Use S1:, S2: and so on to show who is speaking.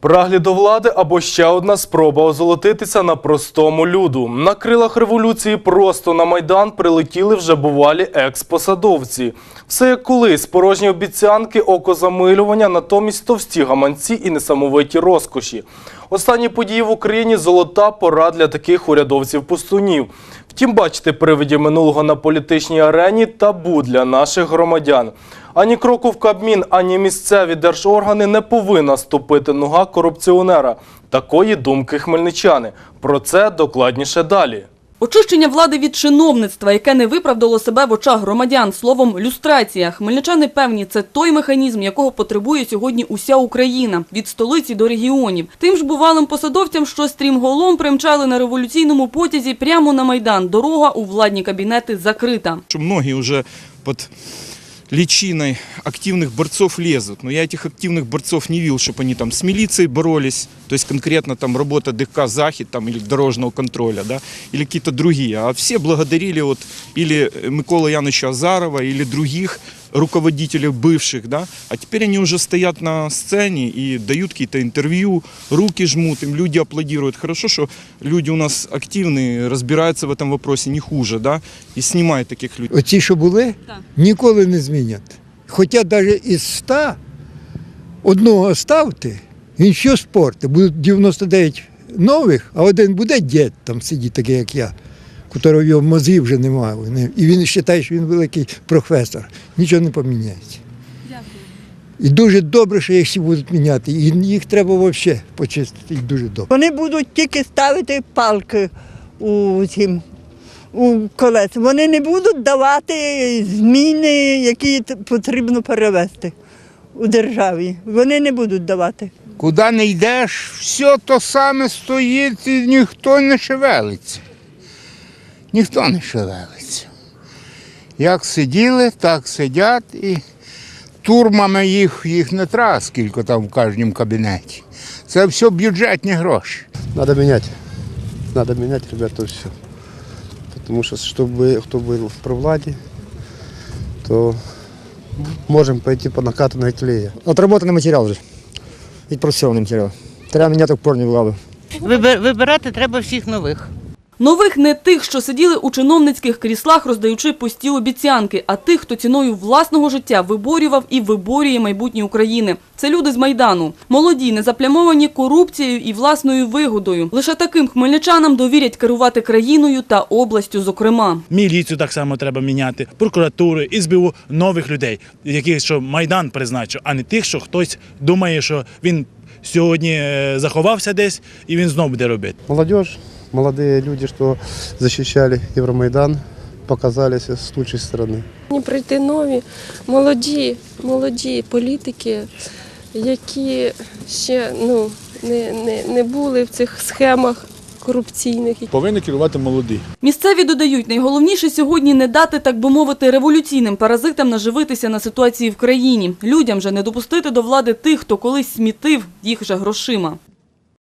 S1: Праглі до влади або ще одна спроба озолотитися на простому люду. На крилах революції просто на майдан прилетіли вже бувалі експосадовці. Все як колись, порожні обіцянки, окозамилювання, натомість товсті гаманці і несамовиті розкоші. Останні події в Україні золота пора для таких урядовців-пустунів. Втім, бачити привидів минулого на політичній арені табу для наших громадян. Ані кроку в Кабмін, ані місцеві держоргани не повинна ступити нога корупціонера. Такої думки хмельничани. Про це докладніше далі.
S2: Очищення влади від чиновництва, яке не виправдало себе в очах громадян, словом люстрація. Хмельничани певні, це той механізм, якого потребує сьогодні уся Україна від столиці до регіонів. Тим ж бувалим посадовцям, що стрімголом примчали на революційному потязі прямо на майдан. Дорога у владні кабінети закрита.
S3: что многие уже под личиной активных борцов лезут. Но я этих активных борцов не видел, чтобы они там с милицией боролись, то есть конкретно там работа ДК «Захід» там, или дорожного контроля, да, или какие-то другие. А все благодарили вот или Микола Яновича Азарова, или других руководителей бывших, да, а теперь они уже стоят на сцене и дают какие-то интервью, руки жмут, им люди аплодируют. Хорошо, что люди у нас активные, разбираются в этом вопросе не хуже, да, и снимают таких людей.
S4: Оці, що були,
S2: Так.
S4: ніколи не змінять. Хоча навіть із 100 одного ставте, він що спорти. Будуть 99 нових, а один буде дід там сидіти, такий як я, котрого його мозгів вже немає. Вони- І він вважає, що він великий професор. Нічого не поміняється. І дуже добре, що їх всі будуть міняти. І їх треба взагалі почистити. І дуже добре.
S5: Вони будуть тільки ставити палки у цім. У колес. Вони не будуть давати зміни, які потрібно перевести у державі. Вони не будуть давати.
S6: Куди не йдеш, все то саме стоїть і ніхто не шевелиться Ніхто не шевелиться. Як сиділи, так сидять і турмами їх, їх не треба, скільки там в кожному кабінеті. Це все бюджетні гроші.
S7: Надо менять. Надо менять, ребята, все. Потому что, чтобы кто был при владе, то можем пойти по накатанной клея.
S8: Отработанный материал же. Відпрацьований матеріал. Треба міняти корні влади.
S9: Вибир- Вибирати треба всіх нових.
S2: Нових не тих, що сиділи у чиновницьких кріслах, роздаючи пусті обіцянки, а тих, хто ціною власного життя виборював і виборює майбутнє України. Це люди з Майдану. Молоді, не заплямовані корупцією і власною вигодою. Лише таким хмельничанам довірять керувати країною та областю, зокрема.
S10: Міліцію так само треба міняти, прокуратуру, СБУ нових людей, яких що Майдан призначив, а не тих, що хтось думає, що він сьогодні е, заховався десь і він знову буде робити.
S7: Молодежь, молодые люди, что защищали Евромайдан, показались с лучшей стороны.
S11: Повинні прийти нові, молоді, молоді політики, які ще ну, не, не, не були в цих схемах корупційних.
S10: Повинні керувати молоді.
S2: Місцеві додають, найголовніше сьогодні не дати, так би мовити, революційним паразитам наживитися на ситуації в країні. Людям же не допустити до влади тих, хто колись смітив їх же грошима.